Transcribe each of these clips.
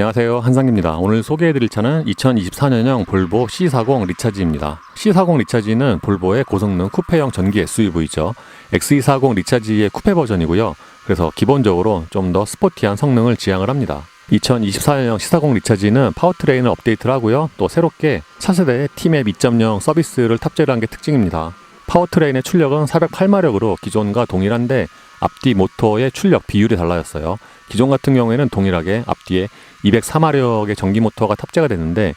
안녕하세요. 한상입니다. 오늘 소개해드릴 차는 2024년형 볼보 C40 리차지입니다. C40 리차지는 볼보의 고성능 쿠페형 전기 SUV죠. XE40 리차지의 쿠페 버전이고요. 그래서 기본적으로 좀 더 스포티한 성능을 지향을 합니다. 2024년형 C40 리차지는 파워트레인을 업데이트를 하고요. 또 새롭게 차세대 T맵 2.0 서비스를 탑재를 한 게 특징입니다. 파워트레인의 출력은 408마력으로 기존과 동일한데 앞뒤 모터의 출력 비율이 달라졌어요. 기존 같은 경우에는 동일하게 앞뒤에 204마력의 전기 모터가 탑재가 됐는데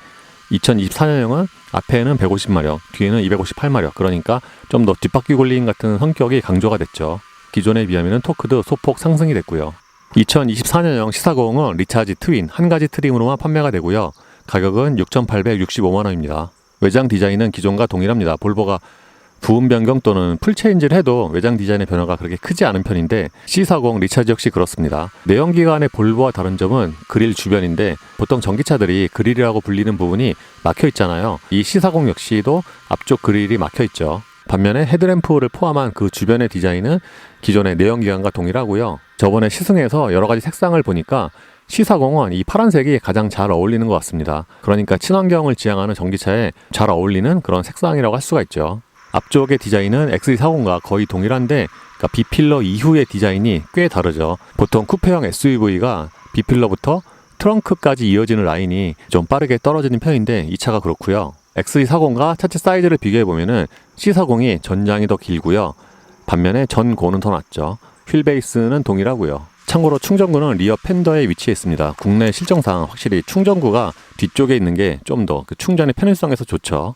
2024년형은 앞에는 150마력, 뒤에는 258마력. 그러니까 좀 더 뒷바퀴 굴림 같은 성격이 강조가 됐죠. 기존에 비하면 토크도 소폭 상승이 됐고요. 2024년형 시사공은 리차지 트윈 한 가지 트림으로만 판매가 되고요. 가격은 6,865만 원입니다. 외장 디자인은 기존과 동일합니다. 볼보가 부음 변경 또는 풀 체인지를 해도 외장 디자인의 변화가 그렇게 크지 않은 편인데 C40 리차지 역시 그렇습니다. 내연기관의 볼보와 다른 점은 그릴 주변인데 보통 전기차들이 그릴이라고 불리는 부분이 막혀 있잖아요. 이 C40 역시도 앞쪽 그릴이 막혀 있죠. 반면에 헤드램프를 포함한 그 주변의 디자인은 기존의 내연기관과 동일하고요. 저번에 시승에서 여러 가지 색상을 보니까 C40은 이 파란색이 가장 잘 어울리는 것 같습니다. 그러니까 친환경을 지향하는 전기차에 잘 어울리는 그런 색상이라고 할 수가 있죠. 앞쪽의 디자인은 XE40과 거의 동일한데 그러니까 B필러 이후의 디자인이 꽤 다르죠. 보통 쿠페형 SUV가 B필러부터 트렁크까지 이어지는 라인이 좀 빠르게 떨어지는 편인데 이 차가 그렇고요. XE40과 차체 사이즈를 비교해 보면은 C40이 전장이 더 길고요. 반면에 전고는 더 낮죠. 휠 베이스는 동일하고요. 참고로 충전구는 리어 팬더에 위치해 있습니다. 국내 실정상 확실히 충전구가 뒤쪽에 있는 게 좀 더 그 충전의 편의성에서 좋죠.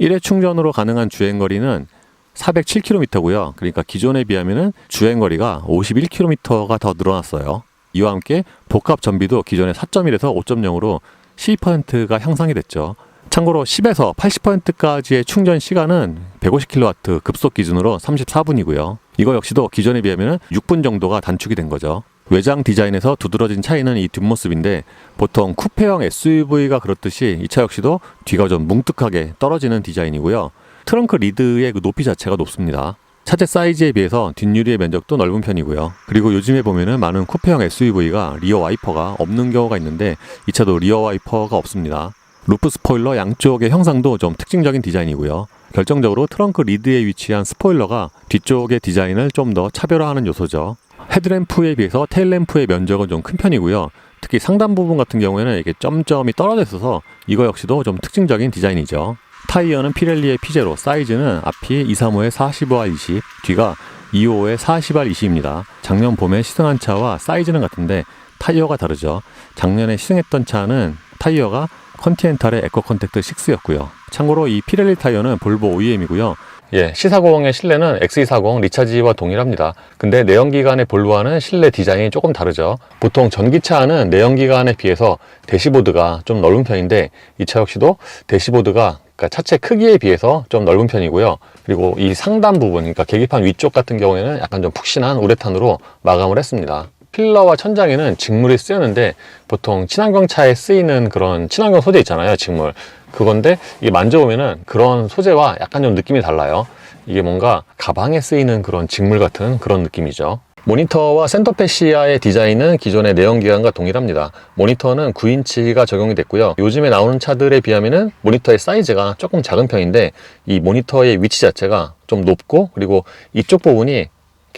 1회 충전으로 가능한 주행 거리는 407km고요. 그러니까 기존에 비하면은 주행 거리가 51km가 더 늘어났어요. 이와 함께 복합 전비도 기존의 4.1에서 5.0으로 12%가 향상이 됐죠. 참고로 10에서 80%까지의 충전 시간은 150kW 급속 기준으로 34분이고요. 이거 역시도 기존에 비하면 6분 정도가 단축이 된 거죠. 외장 디자인에서 두드러진 차이는 이 뒷모습인데 보통 쿠페형 SUV가 그렇듯이 이 차 역시도 뒤가 좀 뭉툭하게 떨어지는 디자인이고요. 트렁크 리드의 그 높이 자체가 높습니다. 차체 사이즈에 비해서 뒷유리의 면적도 넓은 편이고요. 그리고 요즘에 보면은 많은 쿠페형 SUV가 리어 와이퍼가 없는 경우가 있는데 이 차도 리어 와이퍼가 없습니다. 루프 스포일러 양쪽의 형상도 좀 특징적인 디자인이고요. 결정적으로 트렁크 리드에 위치한 스포일러가 뒤쪽의 디자인을 좀 더 차별화하는 요소죠. 헤드램프에 비해서 테일램프의 면적은 좀 큰 편이고요. 특히 상단 부분 같은 경우에는 이게 점점이 떨어져 있어서 이거 역시도 좀 특징적인 디자인이죠. 타이어는 피렐리의 피제로, 사이즈는 앞이 235의 45R 20, 뒤가 25의 40R 20입니다. 작년 봄에 시승한 차와 사이즈는 같은데 타이어가 다르죠. 작년에 시승했던 차는 타이어가 컨티넨탈의 에코 컨택트 6였고요. 참고로 이 피렐리 타이어는 볼보 OEM이고요. 예, C40의 실내는 XE40 리차지와 동일합니다. 근데 내연기관의 볼보와는 실내 디자인이 조금 다르죠. 보통 전기차는 내연기관에 비해서 대시보드가 좀 넓은 편인데 이 차 역시도 대시보드가 그러니까 차체 크기에 비해서 좀 넓은 편이고요. 그리고 이 상단 부분, 그러니까 계기판 위쪽 같은 경우에는 약간 좀 푹신한 우레탄으로 마감을 했습니다. 필러와 천장에는 직물이 쓰였는데 보통 친환경 차에 쓰이는 그런 친환경 소재 있잖아요, 직물. 그건데 이게 만져보면은 그런 소재와 약간 좀 느낌이 달라요. 이게 뭔가 가방에 쓰이는 그런 직물 같은 그런 느낌이죠. 모니터와 센터페시아의 디자인은 기존의 내연기관과 동일합니다. 모니터는 9인치가 적용이 됐고요. 요즘에 나오는 차들에 비하면 모니터의 사이즈가 조금 작은 편인데 이 모니터의 위치 자체가 좀 높고 그리고 이쪽 부분이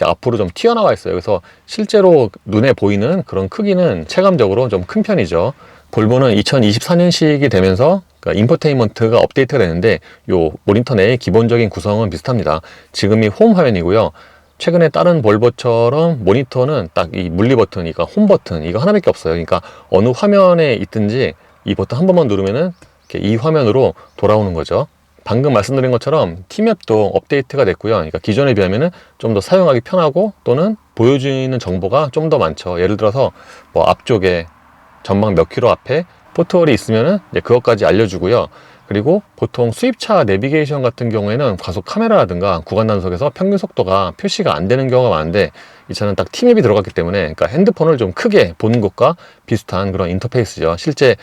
앞으로 좀 튀어나와 있어요. 그래서 실제로 눈에 보이는 그런 크기는 체감적으로 좀 큰 편이죠. 볼보는 2024년식이 되면서 그러니까 인포테인먼트가 업데이트가 되는데 요 모니터 내의 기본적인 구성은 비슷합니다. 지금이 홈 화면이고요. 최근에 다른 볼보처럼 모니터는 딱 이 물리 버튼, 이거 홈 버튼 이거 하나밖에 없어요. 그러니까 어느 화면에 있든지 이 버튼 한 번만 누르면은 이 화면으로 돌아오는 거죠. 방금 말씀드린 것처럼 티맵도 업데이트가 됐고요. 그러니까 기존에 비하면은 좀 더 사용하기 편하고 또는 보여주는 정보가 좀 더 많죠. 예를 들어서 뭐 앞쪽에 전방 몇 킬로 앞에 포트홀이 있으면은 이제 그것까지 알려주고요. 그리고 보통 수입차 내비게이션 같은 경우에는 과속 카메라라든가 구간 단속에서 평균 속도가 표시가 안 되는 경우가 많은데 이 차는 딱 T맵이 들어갔기 때문에 그러니까 핸드폰을 좀 크게 보는 것과 비슷한 그런 인터페이스죠. 실제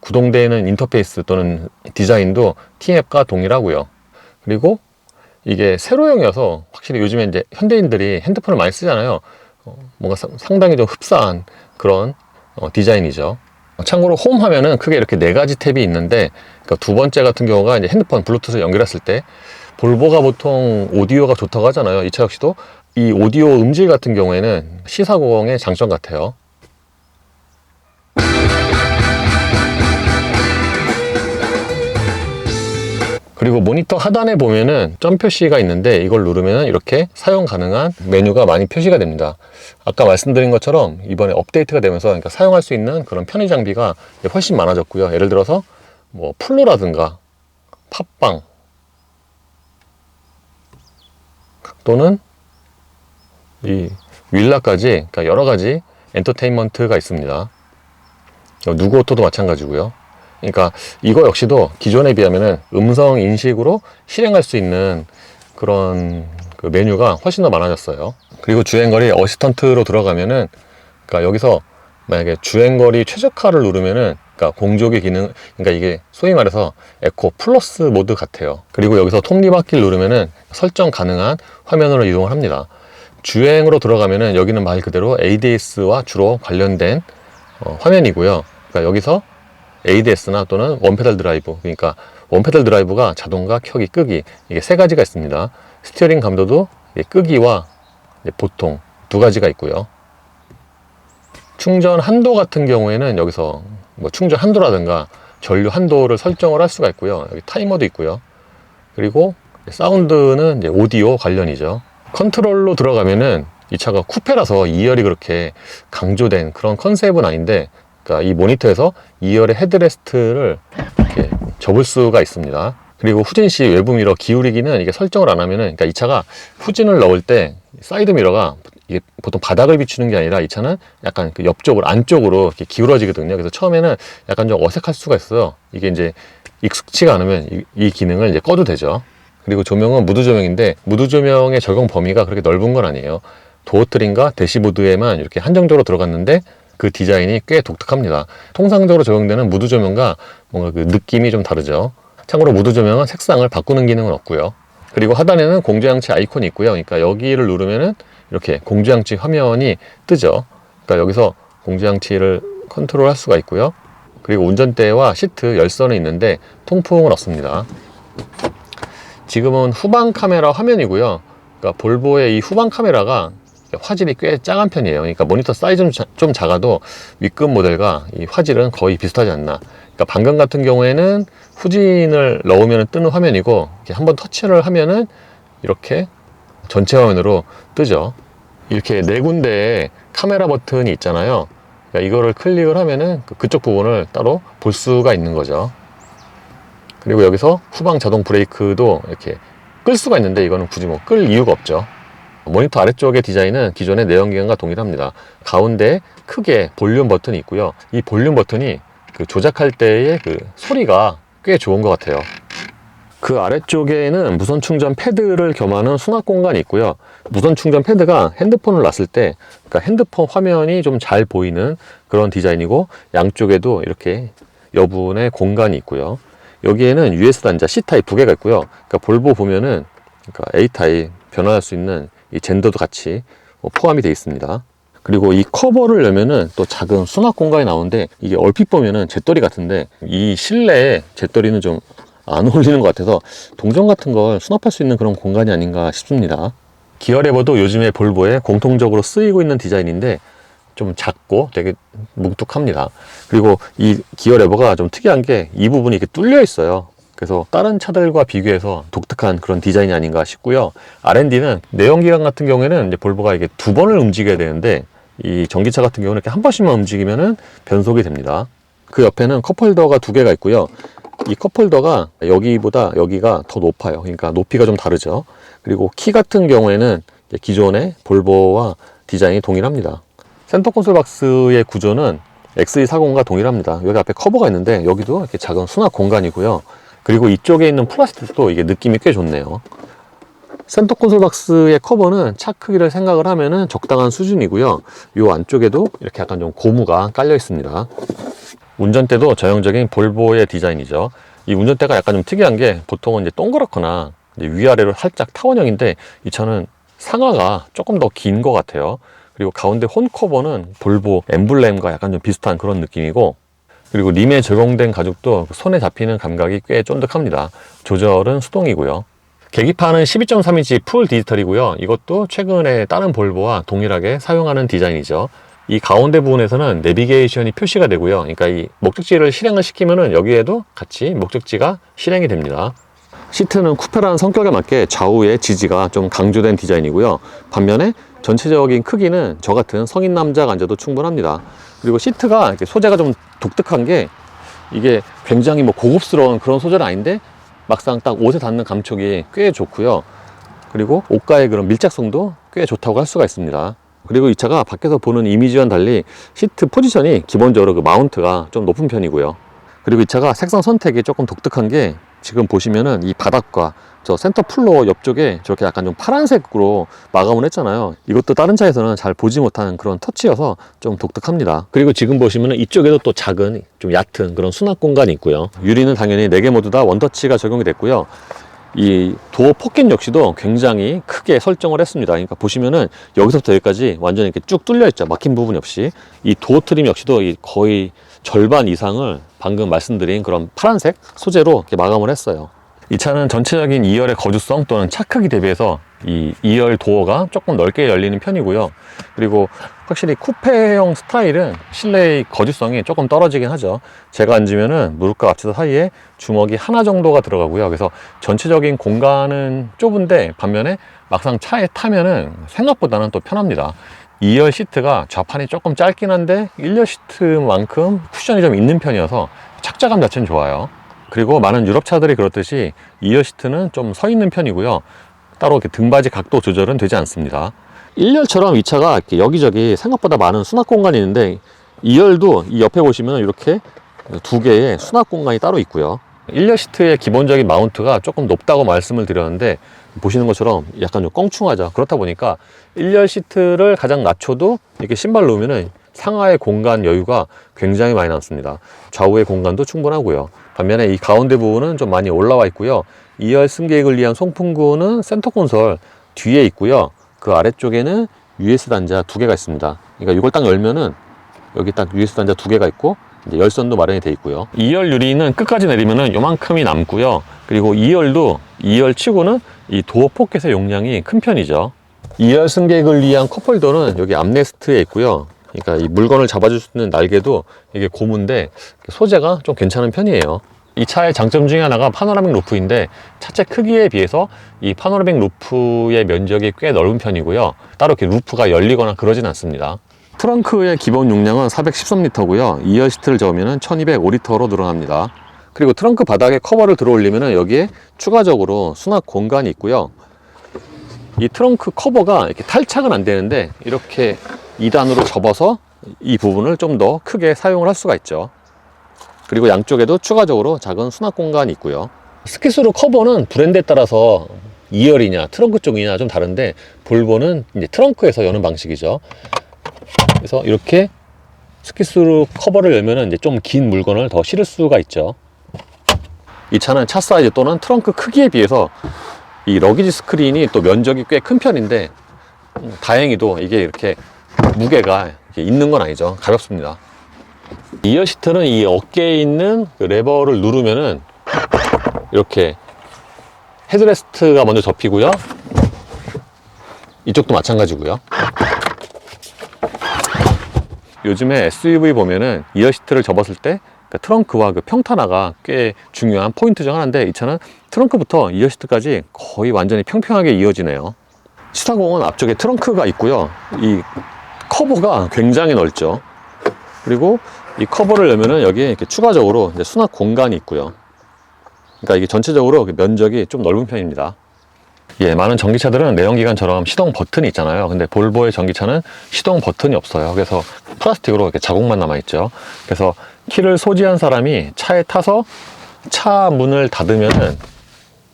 구동되는 인터페이스 또는 디자인도 T맵과 동일하고요. 그리고 이게 세로형이어서 확실히 요즘에 이제 현대인들이 핸드폰을 많이 쓰잖아요. 어, 뭔가 상당히 좀 흡사한 그런 어, 디자인이죠. 참고로 홈 화면은 크게 이렇게 네 가지 탭이 있는데 그러니까 두 번째 같은 경우가 이제 핸드폰 블루투스 연결했을 때 볼보가 보통 오디오가 좋다고 하잖아요. 이 차 역시도 이 오디오 음질 같은 경우에는 C40의 장점 같아요. 모니터 하단에 보면은 점 표시가 있는데 이걸 누르면 이렇게 사용 가능한 메뉴가 많이 표시가 됩니다. 아까 말씀드린 것처럼 이번에 업데이트가 되면서 그러니까 사용할 수 있는 그런 편의 장비가 훨씬 많아졌고요. 예를 들어서 뭐 플로라든가 팟빵 또는 이 윌라까지 그러니까 여러 가지 엔터테인먼트가 있습니다. 누구 오토도 마찬가지고요. 그러니까 이거 역시도 기존에 비하면은 음성 인식으로 실행할 수 있는 그런 그 메뉴가 훨씬 더 많아졌어요. 그리고 주행거리 어시스턴트로 들어가면은 그러니까 여기서 만약에 주행거리 최적화를 누르면은 그러니까 공조기 기능 그러니까 이게 소위 말해서 에코 플러스 모드 같아요. 그리고 여기서 톱니바퀴를 누르면은 설정 가능한 화면으로 이동을 합니다. 주행으로 들어가면은 여기는 말 그대로 ADS와 주로 관련된 어, 화면이고요. 그러니까 여기서 ADS나 또는 원페달 드라이브 그러니까 원페달 드라이브가 자동과 켜기 끄기 이게 세 가지가 있습니다. 스티어링 감도도 끄기와 보통 두 가지가 있고요. 충전 한도 같은 경우에는 여기서 뭐 충전 한도라든가 전류 한도를 설정을 할 수가 있고요. 여기 타이머도 있고요. 그리고 사운드는 이제 오디오 관련이죠. 컨트롤로 들어가면은 이 차가 쿠페라서 2열이 그렇게 강조된 그런 컨셉은 아닌데 그러니까 이 모니터에서 2열의 헤드레스트를 이렇게 접을 수가 있습니다. 그리고 후진 시 외부 미러 기울이기는 이게 설정을 안 하면은 그러니까 이 차가 후진을 넣을 때 사이드 미러가 이게 보통 바닥을 비추는 게 아니라 이 차는 약간 그 옆쪽으로 안쪽으로 이렇게 기울어지거든요. 그래서 처음에는 약간 좀 어색할 수가 있어요. 이게 이제 익숙치가 않으면 이, 이 기능을 이제 꺼도 되죠. 그리고 조명은 무드 조명인데 무드 조명의 적용 범위가 그렇게 넓은 건 아니에요. 도어 트림과 대시보드에만 이렇게 한정적으로 들어갔는데 그 디자인이 꽤 독특합니다. 통상적으로 적용되는 무드 조명과 뭔가 그 느낌이 좀 다르죠. 참고로 무드 조명은 색상을 바꾸는 기능은 없고요. 그리고 하단에는 공조장치 아이콘이 있고요. 그러니까 여기를 누르면은 이렇게 공조장치 화면이 뜨죠. 그러니까 여기서 공조장치를 컨트롤 할 수가 있고요. 그리고 운전대와 시트 열선은 있는데 통풍은 없습니다. 지금은 후방 카메라 화면이고요. 그러니까 볼보의 이 후방 카메라가 화질이 꽤 작은 편이에요. 그러니까 모니터 사이즈는 자- 좀 작아도 윗급 모델과 이 화질은 거의 비슷하지 않나. 그러니까 방금 같은 경우에는 후진을 넣으면 뜨는 화면이고 한번 터치를 하면은 이렇게 전체 화면으로 뜨죠. 이렇게 네 군데에 카메라 버튼이 있잖아요. 그러니까 이거를 클릭을 하면은 그- 그쪽 부분을 따로 볼 수가 있는 거죠. 그리고 여기서 후방 자동 브레이크도 이렇게 끌 수가 있는데 이거는 굳이 뭐 끌 이유가 없죠. 모니터 아래쪽의 디자인은 기존의 내연기관과 동일합니다. 가운데 크게 볼륨 버튼이 있고요. 이 볼륨 버튼이 그 조작할 때의 그 소리가 꽤 좋은 것 같아요. 그 아래쪽에는 무선 충전 패드를 겸하는 수납 공간이 있고요. 무선 충전 패드가 핸드폰을 놨을 때, 그러니까 핸드폰 화면이 좀 잘 보이는 그런 디자인이고, 양쪽에도 이렇게 여분의 공간이 있고요. 여기에는 US 단자 C 타입 두 개가 있고요. 그러니까 볼보 보면은 그러니까 A 타입 변환할 수 있는 이 젠더도 같이 뭐 포함이 되어 있습니다. 그리고 이 커버를 열면은 또 작은 수납 공간이 나오는데 이게 얼핏 보면은 잿더리 같은데 이 실내에 잿더리는 좀 안 어울리는 것 같아서 동전 같은 걸 수납할 수 있는 그런 공간이 아닌가 싶습니다. 기어 레버도 요즘에 볼보에 공통적으로 쓰이고 있는 디자인인데 좀 작고 되게 뭉툭합니다. 그리고 이 기어 레버가 좀 특이한 게 이 부분이 이렇게 뚫려 있어요. 그래서 다른 차들과 비교해서 독특한 그런 디자인이 아닌가 싶고요. R&D는 내연기관 같은 경우에는 이제 볼보가 이게 두 번을 움직여야 되는데 이 전기차 같은 경우는 이렇게 한 번씩만 움직이면은 변속이 됩니다. 그 옆에는 컵홀더가 두 개가 있고요. 이 컵홀더가 여기보다 여기가 더 높아요. 그러니까 높이가 좀 다르죠. 그리고 키 같은 경우에는 기존의 볼보와 디자인이 동일합니다. 센터 콘솔 박스의 구조는 XE40과 동일합니다. 여기 앞에 커버가 있는데 여기도 이렇게 작은 수납 공간이고요. 그리고 이쪽에 있는 플라스틱도 이게 느낌이 꽤 좋네요. 센터 콘솔 박스의 커버는 차 크기를 생각을 하면은 적당한 수준이고요. 이 안쪽에도 이렇게 약간 좀 고무가 깔려 있습니다. 운전대도 전형적인 볼보의 디자인이죠. 이 운전대가 약간 좀 특이한 게 보통은 이제 동그랗거나 이제 위아래로 살짝 타원형인데 이 차는 상하가 조금 더 긴 것 같아요. 그리고 가운데 혼 커버는 볼보 엠블렘과 약간 좀 비슷한 그런 느낌이고 그리고 림에 적용된 가죽도 손에 잡히는 감각이 꽤 쫀득합니다. 조절은 수동이고요. 계기판은 12.3인치 풀 디지털이고요. 이것도 최근에 다른 볼보와 동일하게 사용하는 디자인이죠. 이 가운데 부분에서는 내비게이션이 표시가 되고요. 그러니까 이 목적지를 실행을 시키면은 여기에도 같이 목적지가 실행이 됩니다. 시트는 쿠페라는 성격에 맞게 좌우의 지지가 좀 강조된 디자인이고요. 반면에 전체적인 크기는 저 같은 성인 남자가 앉아도 충분합니다. 그리고 시트가 이렇게 소재가 좀 독특한 게 이게 굉장히 뭐 고급스러운 그런 소재는 아닌데 막상 딱 옷에 닿는 감촉이 꽤 좋고요. 그리고 옷가의 그런 밀착성도 꽤 좋다고 할 수가 있습니다. 그리고 이 차가 밖에서 보는 이미지와는 달리 시트 포지션이 기본적으로 그 마운트가 좀 높은 편이고요. 그리고 이 차가 색상 선택이 조금 독특한 게 지금 보시면은 이 바닥과 저 센터 플로어 옆쪽에 저렇게 약간 좀 파란색으로 마감을 했잖아요. 이것도 다른 차에서는 잘 보지 못하는 그런 터치여서 좀 독특합니다. 그리고 지금 보시면은 이쪽에도 또 작은 좀 얕은 그런 수납 공간이 있고요. 유리는 당연히 4개 모두 다 원터치가 적용이 됐고요. 이 도어 포켓 역시도 굉장히 크게 설정을 했습니다. 그러니까 보시면은 여기서부터 여기까지 완전히 이렇게 쭉 뚫려 있죠. 막힌 부분 없이. 이 도어 트림 역시도 이 거의 절반 이상을 방금 말씀드린 그런 파란색 소재로 이렇게 마감을 했어요. 이 차는 전체적인 2열의 거주성 또는 차 크기 대비해서 이 2열 도어가 조금 넓게 열리는 편이고요. 그리고 확실히 쿠페형 스타일은 실내의 거주성이 조금 떨어지긴 하죠. 제가 앉으면은 무릎과 앞치서 사이에 주먹이 하나 정도가 들어가고요. 그래서 전체적인 공간은 좁은데 반면에 막상 차에 타면은 생각보다는 또 편합니다. 2열 시트가 좌판이 조금 짧긴 한데 1열 시트만큼 쿠션이 좀 있는 편이어서 착자감 자체는 좋아요. 그리고 많은 유럽 차들이 그렇듯이 2열 시트는 좀 서 있는 편이고요. 따로 등받이 각도 조절은 되지 않습니다. 1열처럼 이 차가 여기저기 생각보다 많은 수납 공간이 있는데 2열도 이 옆에 보시면 이렇게 두 개의 수납 공간이 따로 있고요. 1열 시트의 기본적인 마운트가 조금 높다고 말씀을 드렸는데 보시는 것처럼 약간 좀 껑충하죠. 그렇다 보니까 1열 시트를 가장 낮춰도 이렇게 신발 놓으면은 상하의 공간 여유가 굉장히 많이 남습니다. 좌우의 공간도 충분하고요. 반면에 이 가운데 부분은 좀 많이 올라와 있고요. 2열 승객을 위한 송풍구는 센터 콘솔 뒤에 있고요. 그 아래쪽에는 US 단자 두 개가 있습니다. 그러니까 이걸 딱 열면은 여기 딱 US 단자 두 개가 있고 이제 열선도 마련이 되어 있고요. 2열 유리는 끝까지 내리면은 요만큼이 남고요. 그리고 2열도 2열 치고는 이 도어 포켓의 용량이 큰 편이죠. 2열 승객을 위한 컵홀더는 여기 암레스트에 있고요. 그러니까 이 물건을 잡아줄 수 있는 날개도 이게 고무인데 소재가 좀 괜찮은 편이에요. 이 차의 장점 중에 하나가 파노라믹 루프인데 차체 크기에 비해서 이 파노라믹 루프의 면적이 꽤 넓은 편이고요. 따로 이렇게 루프가 열리거나 그러진 않습니다. 트렁크의 기본 용량은 413리터고요. 2열 시트를 저으면 1205리터로 늘어납니다. 그리고 트렁크 바닥에 커버를 들어 올리면 여기에 추가적으로 수납 공간이 있고요. 이 트렁크 커버가 이렇게 탈착은 안 되는데 이렇게 2단으로 접어서 이 부분을 좀 더 크게 사용을 할 수가 있죠. 그리고 양쪽에도 추가적으로 작은 수납 공간이 있고요. 스키스로 커버는 브랜드에 따라서 2열이냐 트렁크 쪽이냐 좀 다른데 볼보는 이제 트렁크에서 여는 방식이죠. 그래서 이렇게 스키스로 커버를 열면은 이제 좀 긴 물건을 더 실을 수가 있죠. 이 차는 차 사이즈 또는 트렁크 크기에 비해서 이 러기지 스크린이 또 면적이 꽤 큰 편인데 음, 다행히도 이게 이렇게 무게가 있는 건 아니죠. 가볍습니다. 이어 시트는 이 어깨에 있는 그 레버를 누르면은 이렇게 헤드레스트가 먼저 접히고요. 이쪽도 마찬가지고요. 요즘에 SUV 보면은 이어 시트를 접었을 때 그 트렁크와 그 평탄화가 꽤 중요한 포인트 중 하나인데 이 차는 트렁크부터 이어 시트까지 거의 완전히 평평하게 이어지네요. 시타공은 앞쪽에 트렁크가 있고요. 이 커버가 굉장히 넓죠. 그리고 이 커버를 열면은 여기에 이렇게 추가적으로 이제 수납 공간이 있고요. 그러니까 이게 전체적으로 그 면적이 좀 넓은 편입니다. 예, 많은 전기차들은 내연기관처럼 시동 버튼이 있잖아요. 근데 볼보의 전기차는 시동 버튼이 없어요. 그래서 플라스틱으로 이렇게 자국만 남아있죠. 그래서 키를 소지한 사람이 차에 타서 차 문을 닫으면은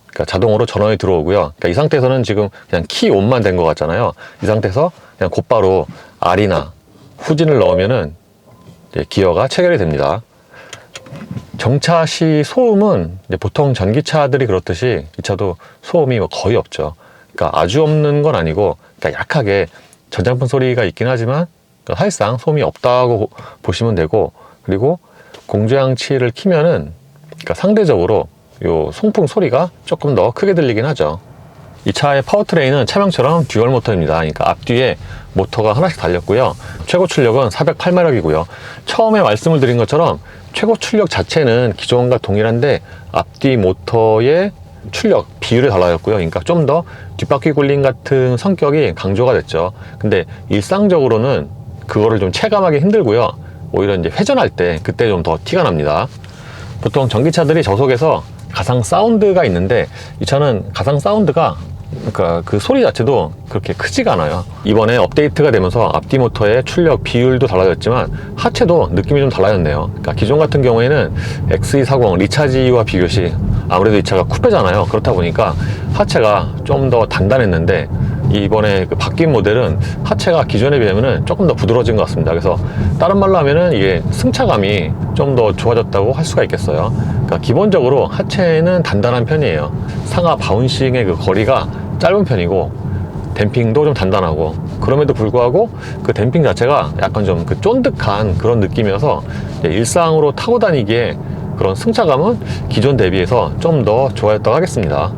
그러니까 자동으로 전원이 들어오고요. 그러니까 이 상태에서는 지금 그냥 키 온만 된 것 같잖아요. 이 상태에서 그냥 곧바로 R이나 후진을 넣으면은 기어가 체결이 됩니다. 정차 시 소음은 보통 전기차들이 그렇듯이 이 차도 소음이 뭐 거의 없죠. 그러니까 아주 없는 건 아니고 그러니까 약하게 전장판 소리가 있긴 하지만 그러니까 사실상 소음이 없다고 보시면 되고 그리고 공조양치를 키면은 그러니까 상대적으로 요 송풍 소리가 조금 더 크게 들리긴 하죠. 이 차의 파워트레인은 차명처럼 듀얼 모터입니다. 그러니까 앞뒤에 모터가 하나씩 달렸고요. 최고 출력은 408마력이고요. 처음에 말씀을 드린 것처럼 최고 출력 자체는 기존과 동일한데 앞뒤 모터의 출력 비율이 달라졌고요. 그러니까 좀 더 뒷바퀴 굴림 같은 성격이 강조가 됐죠. 근데 일상적으로는 그거를 좀 체감하기 힘들고요. 오히려 이제 회전할 때 그때 좀 더 티가 납니다. 보통 전기차들이 저속에서 가상 사운드가 있는데 이 차는 가상 사운드가 그러니까 그 소리 자체도 그렇게 크지가 않아요. 이번에 업데이트가 되면서 앞뒤 모터의 출력 비율도 달라졌지만 하체도 느낌이 좀 달라졌네요. 그러니까 기존 같은 경우에는 XE40 리차지와 비교시 아무래도 이 차가 쿠페잖아요. 그렇다 보니까 하체가 좀 더 단단했는데 이번에 그 바뀐 모델은 하체가 기존에 비하면 조금 더 부드러워진 것 같습니다. 그래서 다른 말로 하면은 이게 승차감이 좀 더 좋아졌다고 할 수가 있겠어요. 그러니까 기본적으로 하체는 단단한 편이에요. 상하 바운싱의 그 거리가 짧은 편이고 댐핑도 좀 단단하고 그럼에도 불구하고 그 댐핑 자체가 약간 좀 그 쫀득한 그런 느낌이어서 일상으로 타고 다니기에 그런 승차감은 기존 대비해서 좀 더 좋아졌다고 하겠습니다.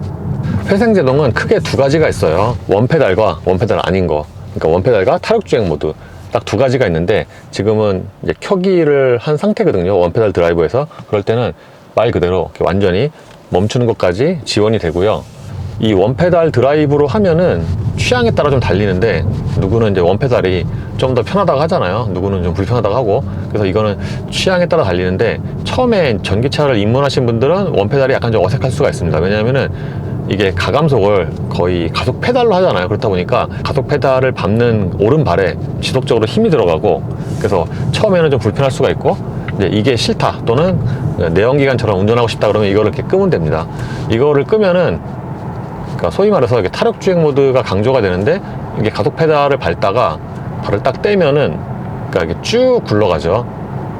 회생제동은 크게 두 가지가 있어요. 원페달과 원페달 아닌 거. 그러니까 원페달과 타력주행 모드. 딱 두 가지가 있는데 지금은 이제 켜기를 한 상태거든요. 원페달 드라이버에서. 그럴 때는 말 그대로 완전히 멈추는 것까지 지원이 되고요. 이 원페달 드라이브로 하면은 취향에 따라 좀 달리는데 누구는 이제 원페달이 좀 더 편하다고 하잖아요. 누구는 좀 불편하다고 하고 그래서 이거는 취향에 따라 달리는데 처음에 전기차를 입문하신 분들은 원페달이 약간 좀 어색할 수가 있습니다. 왜냐하면은 이게 가감속을 거의 가속 페달로 하잖아요. 그렇다 보니까 가속 페달을 밟는 오른발에 지속적으로 힘이 들어가고 그래서 처음에는 좀 불편할 수가 있고 이제 이게 싫다 또는 내연기관처럼 운전하고 싶다 그러면 이거를 이렇게 끄면 됩니다. 이거를 끄면은 그러니까 소위 말해서 이게 타력 주행 모드가 강조가 되는데 이게 가속 페달을 밟다가 발을 딱 떼면은 그러니까 이게 쭉 굴러가죠.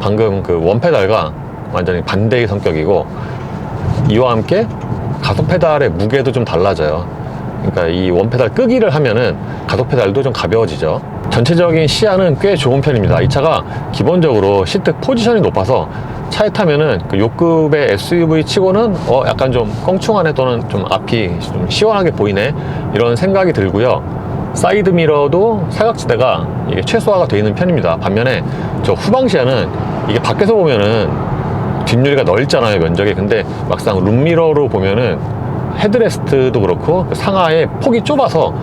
방금 그 원 페달과 완전히 반대의 성격이고 이와 함께 가속 페달의 무게도 좀 달라져요. 그러니까 이 원 페달 끄기를 하면은 가속 페달도 좀 가벼워지죠. 전체적인 시야는 꽤 좋은 편입니다. 이 차가 기본적으로 시트 포지션이 높아서 차에 타면은 그 요급의 SUV 치고는 어 약간 좀 껑충하네 또는 좀 앞이 좀 시원하게 보이네 이런 생각이 들고요. 사이드 미러도 사각지대가 이게 최소화가 되어 있는 편입니다. 반면에 저 후방 시야는 이게 밖에서 보면은 뒷유리가 넓잖아요 면적이. 근데 막상 룸미러로 보면은 헤드레스트도 그렇고 그 상하의 폭이 좁아서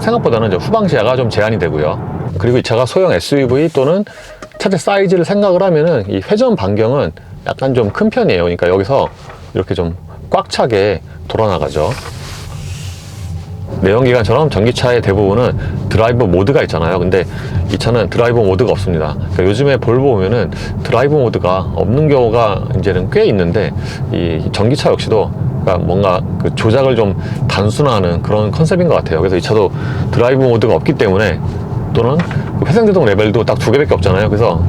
생각보다는 저 후방 시야가 좀 제한이 되고요. 그리고 이 차가 소형 SUV 또는 차체 사이즈를 생각을 하면은 이 회전 반경은 약간 좀 큰 편이에요. 그러니까 여기서 이렇게 좀 꽉 차게 돌아나가죠 내연기관처럼 전기차의 대부분은 드라이브 모드가 있잖아요. 근데 이 차는 드라이브 모드가 없습니다. 그러니까 요즘에 볼보 보면은 드라이브 모드가 없는 경우가 이제는 꽤 있는데 이 전기차 역시도 그러니까 뭔가 그 조작을 좀 단순화하는 그런 컨셉인 것 같아요. 그래서 이 차도 드라이브 모드가 없기 때문에 또는 그 회생제동 레벨도 딱 두 개밖에 없잖아요. 그래서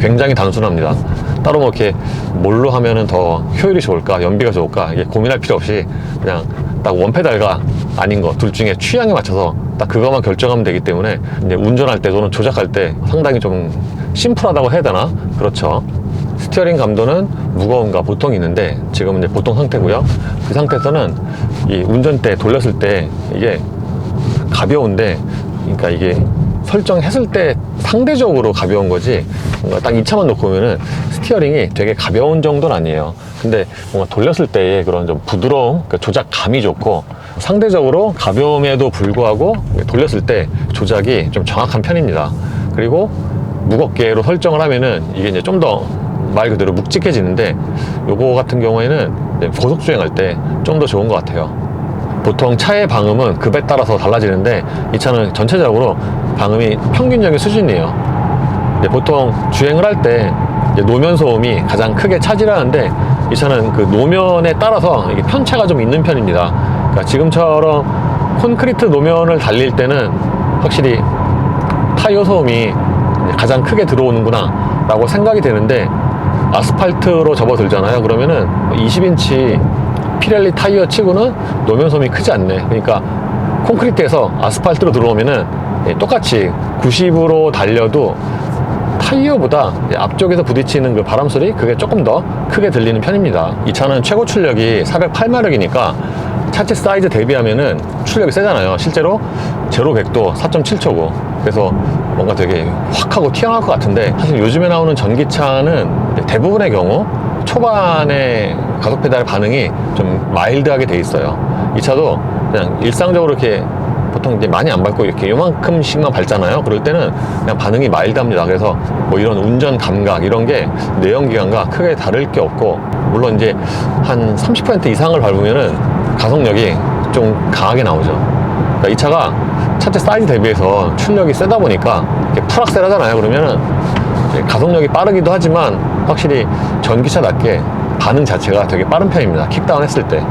굉장히 단순합니다. 따로 뭐 이렇게 뭘로 하면은 더 효율이 좋을까, 연비가 좋을까, 이게 고민할 필요 없이 그냥 딱 원페달과 아닌 거 둘 중에 취향에 맞춰서 딱 그것만 결정하면 되기 때문에 이제 운전할 때 또는 조작할 때 상당히 좀 심플하다고 해야 되나? 그렇죠. 스티어링 감도는 무거움과 보통이 있는데 지금은 이제 보통 상태고요. 그 상태에서는 이 운전대 돌렸을 때 이게 가벼운데 그러니까 이게 설정했을 때 상대적으로 가벼운 거지 뭔가 딱이 차만 놓고 보면은 스티어링이 되게 가벼운 정도는 아니에요 근데 뭔가 돌렸을 때의 그런 좀 부드러움 그 조작감이 좋고 상대적으로 가벼움에도 불구하고 돌렸을 때 조작이 좀 정확한 편입니다 그리고 무겁게로 설정을 하면은 이게 이제 좀 더 말 그대로 묵직해지는데 요거 같은 경우에는 고속 주행할 때 좀 더 좋은 것 같아요 보통 차의 방음은 급에 따라서 달라지는데 이 차는 전체적으로 방음이 평균적인 수준이에요. 보통 주행을 할 때 노면 소음이 가장 크게 차지하는데 이 차는 그 노면에 따라서 이게 편차가 좀 있는 편입니다. 그러니까 지금처럼 콘크리트 노면을 달릴 때는 확실히 타이어 소음이 가장 크게 들어오는구나 라고 생각이 되는데 아스팔트로 접어들잖아요. 그러면은 20인치 피렐리 타이어 치고는 노면 소음이 크지 않네. 그러니까 콘크리트에서 아스팔트로 들어오면은 예, 똑같이 90으로 달려도 타이어보다 앞쪽에서 부딪히는 그 바람 소리 그게 조금 더 크게 들리는 편입니다. 이 차는 최고 출력이 408마력이니까 차체 사이즈 대비하면은 출력이 세잖아요. 실제로 제로 100도 4.7초고 그래서 뭔가 되게 확 하고 튀어나올 것 같은데 사실 요즘에 나오는 전기차는 대부분의 경우 초반에 가속 페달 반응이 좀 마일드하게 돼 있어요. 이 차도 그냥 일상적으로 이렇게 보통 이제 많이 안 밟고 이렇게 요만큼씩만 밟잖아요. 그럴 때는 그냥 반응이 마일드합니다. 그래서 뭐 이런 운전 감각 이런 게 내연기관과 크게 다를 게 없고 물론 이제 한 30% 이상을 밟으면은 가속력이 좀 강하게 나오죠. 그러니까 이 차가 차체 사이즈 대비해서 출력이 세다 보니까 이렇게 풀악셀 하잖아요. 그러면은 가속력이 빠르기도 하지만 확실히 전기차답게 반응 자체가 되게 빠른 편입니다. 킥다운 했을 때.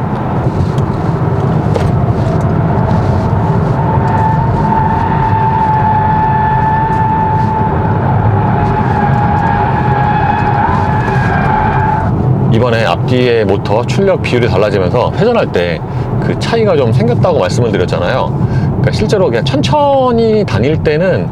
이번에 앞뒤의 모터 출력 비율이 달라지면서 회전할 때 그 차이가 좀 생겼다고 말씀을 드렸잖아요. 그러니까 실제로 그냥 천천히 다닐 때는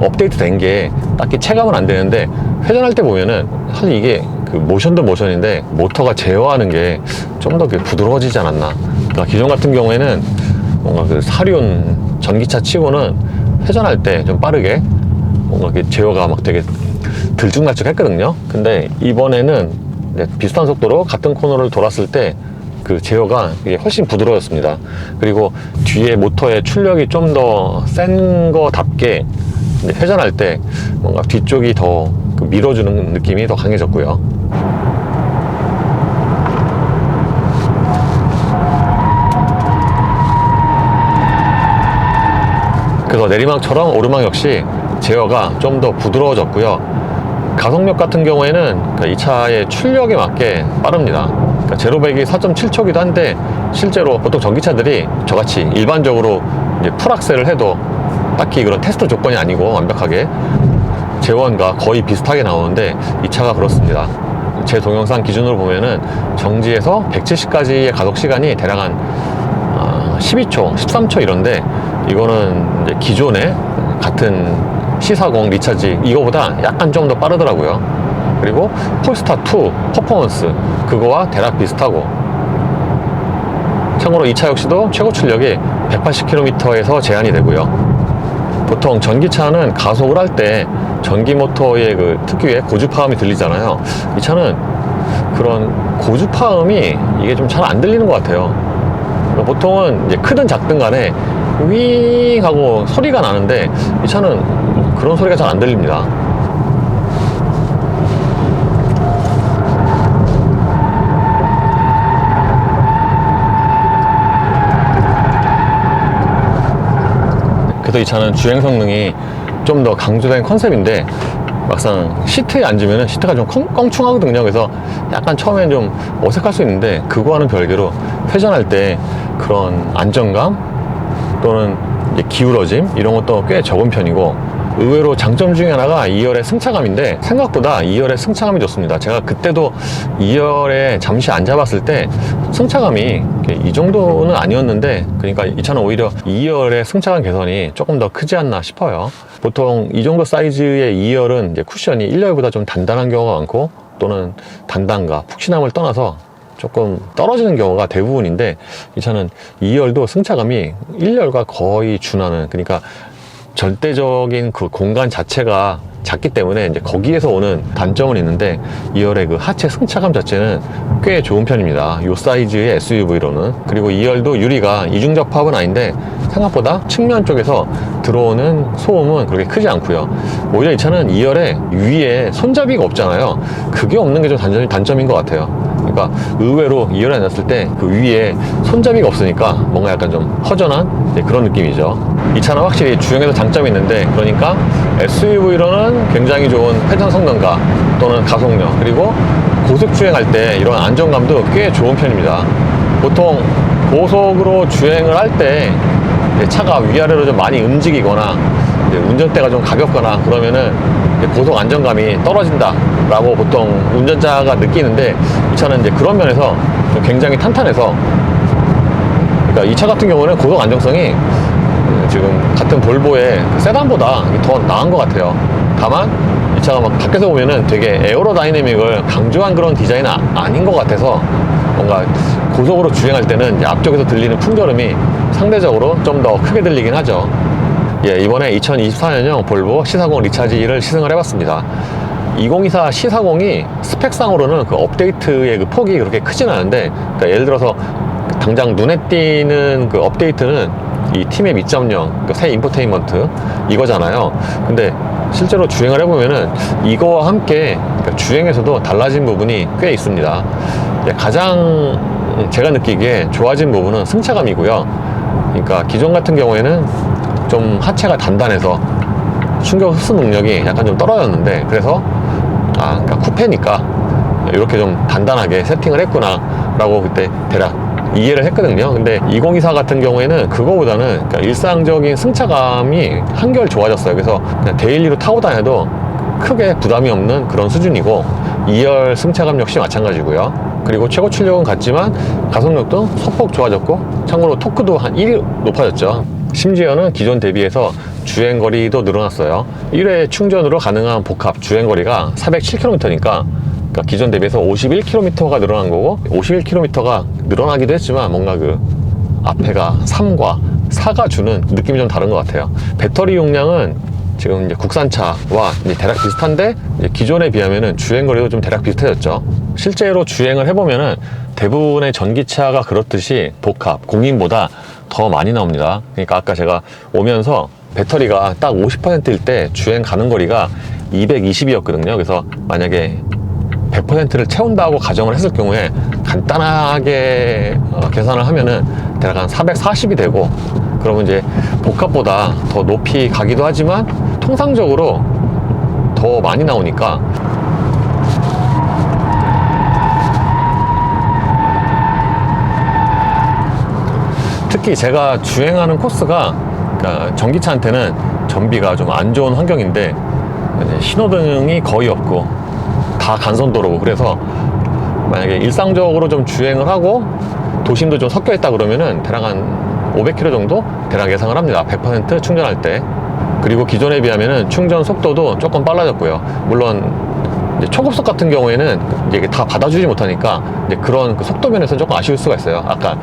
업데이트 된 게 딱히 체감은 안 되는데 회전할 때 보면은 사실 이게 그 모션도 모션인데 모터가 제어하는 게 좀 더 부드러워지지 않았나. 그러니까 기존 같은 경우에는 뭔가 그 사륜 전기차 치고는 회전할 때 좀 빠르게 뭔가 이렇게 제어가 막 되게 들쭉날쭉 했거든요. 근데 이번에는 네, 비슷한 속도로 같은 코너를 돌았을 때 그 제어가 훨씬 부드러웠습니다. 그리고 뒤에 모터의 출력이 좀 더 센 거답게 회전할 때 뭔가 뒤쪽이 더 그 밀어주는 느낌이 더 강해졌고요. 그래서 내리막처럼 오르막 역시 제어가 좀 더 부드러워졌고요. 가속력 같은 경우에는 그러니까 이 차의 출력에 맞게 빠릅니다. 그러니까 제로백이 4.7초기도 한데 실제로 보통 전기차들이 저같이 일반적으로 이제 풀악셀을 해도 딱히 그런 테스트 조건이 아니고 완벽하게 제원과 거의 비슷하게 나오는데 이 차가 그렇습니다. 제 동영상 기준으로 보면은 정지에서 170까지의 가속 시간이 대략 한 아, 12초, 13초 이런데 이거는 기존의 같은 C40 리차지 이거보다 약간 좀 더 빠르더라고요. 그리고 폴스타 2 퍼포먼스 그거와 대략 비슷하고 참고로 이 차 역시도 최고 출력이 180km에서 제한이 되고요. 보통 전기차는 가속을 할 때 전기 모터의 그 특유의 고주파음이 들리잖아요. 이 차는 그런 고주파음이 이게 좀 잘 안 들리는 것 같아요. 그러니까 보통은 이제 크든 작든 간에 윙 하고 소리가 나는데 이 차는 그런 소리가 잘 안 들립니다. 그래서 이 차는 주행 성능이 좀 더 강조된 컨셉인데 막상 시트에 앉으면 시트가 좀 껑, 껑충하거든요. 그래서 약간 처음엔 좀 어색할 수 있는데 그거와는 별개로 회전할 때 그런 안정감 또는 기울어짐 이런 것도 꽤 적은 편이고 의외로 장점 중에 하나가 2열의 승차감인데 생각보다 2열의 승차감이 좋습니다. 제가 그때도 2열에 잠시 앉아봤을 때 승차감이 이 정도는 아니었는데 그러니까 이 차는 오히려 2열의 승차감 개선이 조금 더 크지 않나 싶어요. 보통 이 정도 사이즈의 2열은 이제 쿠션이 1열보다 좀 단단한 경우가 많고 또는 단단과 푹신함을 떠나서 조금 떨어지는 경우가 대부분인데 이 차는 2열도 승차감이 1열과 거의 준하는 그러니까 절대적인 그 공간 자체가 작기 때문에 이제 거기에서 오는 단점은 있는데 2열의 그 하체 승차감 자체는 꽤 좋은 편입니다. 이 사이즈의 SUV로는 그리고 2열도 유리가 이중 접합은 아닌데 생각보다 측면 쪽에서 들어오는 소음은 그렇게 크지 않고요. 오히려 이 차는 2열에 위에 손잡이가 없잖아요. 그게 없는 게 좀 단점인 것 같아요. 그러니까 의외로 2열에 앉았을 때 그 위에 손잡이가 없으니까 뭔가 약간 좀 허전한 네, 그런 느낌이죠. 이 차는 확실히 주행에서 장점이 있는데 그러니까 SUV로는 굉장히 좋은 회전 성능과 또는 가속력 그리고 고속 주행할 때 이런 안정감도 꽤 좋은 편입니다. 보통 고속으로 주행을 할 때 차가 위아래로 좀 많이 움직이거나 운전대가 좀 가볍거나 그러면은 고속 안정감이 떨어진다라고 보통 운전자가 느끼는데 이 차는 이제 그런 면에서 좀 굉장히 탄탄해서 그러니까 이 차 같은 경우는 고속 안정성이 지금 같은 볼보의 그 세단보다 더 나은 것 같아요. 다만 이 차가 막 밖에서 보면은 되게 에어로다이내믹을 강조한 그런 디자인은 아, 아닌 것 같아서 뭔가 고속으로 주행할 때는 앞쪽에서 들리는 풍절음이 상대적으로 좀 더 크게 들리긴 하죠. 예, 이번에 2024년형 볼보 C40 리차지를 시승을 해봤습니다. 2024 C40이 스펙상으로는 그 업데이트의 그 폭이 그렇게 크진 않은데, 그러니까 예를 들어서 당장 눈에 띄는 그 업데이트는 이 팀의 2.0, 그새 인포테인먼트 이거잖아요. 근데 실제로 주행을 해보면은 이거와 함께 그러니까 주행에서도 달라진 부분이 꽤 있습니다. 예, 가장 제가 느끼기에 좋아진 부분은 승차감이고요. 그러니까 기존 같은 경우에는 좀 하체가 단단해서 충격 흡수 능력이 약간 좀 떨어졌는데 그래서 아 그러니까 쿠페니까 이렇게 좀 단단하게 세팅을 했구나 라고 그때 대략 이해를 했거든요. 근데 2024 같은 경우에는 그거보다는 그러니까 일상적인 승차감이 한결 좋아졌어요. 그래서 그냥 데일리로 타고 다녀도 크게 부담이 없는 그런 수준이고 2열 승차감 역시 마찬가지고요. 그리고 최고 출력은 같지만 가속력도 소폭 좋아졌고 참고로 토크도 한 1위 높아졌죠 심지어는 기존 대비해서 주행거리도 늘어났어요 1회 충전으로 가능한 복합 주행거리가 407km니까 그러니까 기존 대비해서 51km가 늘어난 거고 51km가 늘어나기도 했지만 뭔가 그 앞에가 3과 4가 주는 느낌이 좀 다른 것 같아요 배터리 용량은 지금 이제 국산차와 이제 대략 비슷한데 이제 기존에 비하면은 주행거리도 좀 대략 비슷해졌죠. 실제로 주행을 해보면은 대부분의 전기차가 그렇듯이 복합 공인보다 더 많이 나옵니다. 그러니까 아까 제가 오면서 배터리가 딱 50%일 때 주행 가는 거리가 220이었거든요. 그래서 만약에 100%를 채운다고 가정을 했을 경우에 간단하게 어, 계산을 하면은 대략 한 440이 되고 그러면 이제 복합보다 더 높이 가기도 하지만 통상적으로 더 많이 나오니까 특히 제가 주행하는 코스가 그러니까 전기차한테는 전비가 좀 안 좋은 환경인데 신호등이 거의 없고 다 간선도로고 그래서 만약에 일상적으로 좀 주행을 하고 도심도 좀 섞여 있다 그러면은 대략 한 500km 정도 대략 예상을 합니다. 100% 충전할 때. 그리고 기존에 비하면은 충전 속도도 조금 빨라졌고요. 물론 초급속 같은 경우에는 이게 다 받아주지 못하니까 그런 그 속도 면에서 조금 아쉬울 수가 있어요. 아까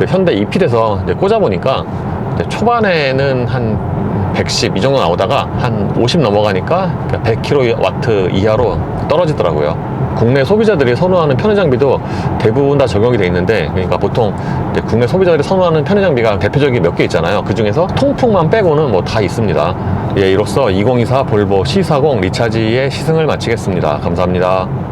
그 현대 이핏에서 이제 꽂아보니까 이제 초반에는 한 110 이 정도 나오다가 한 50 넘어가니까 100kW 이하로 떨어지더라고요. 국내 소비자들이 선호하는 편의 장비도 대부분 다 적용이 돼 있는데 그러니까 보통 국내 소비자들이 선호하는 편의 장비가 대표적인 몇 개 있잖아요. 그 중에서 통풍만 빼고는 뭐 다 있습니다. 예, 이로써 2024 볼보 C40 리차지의 시승을 마치겠습니다. 감사합니다.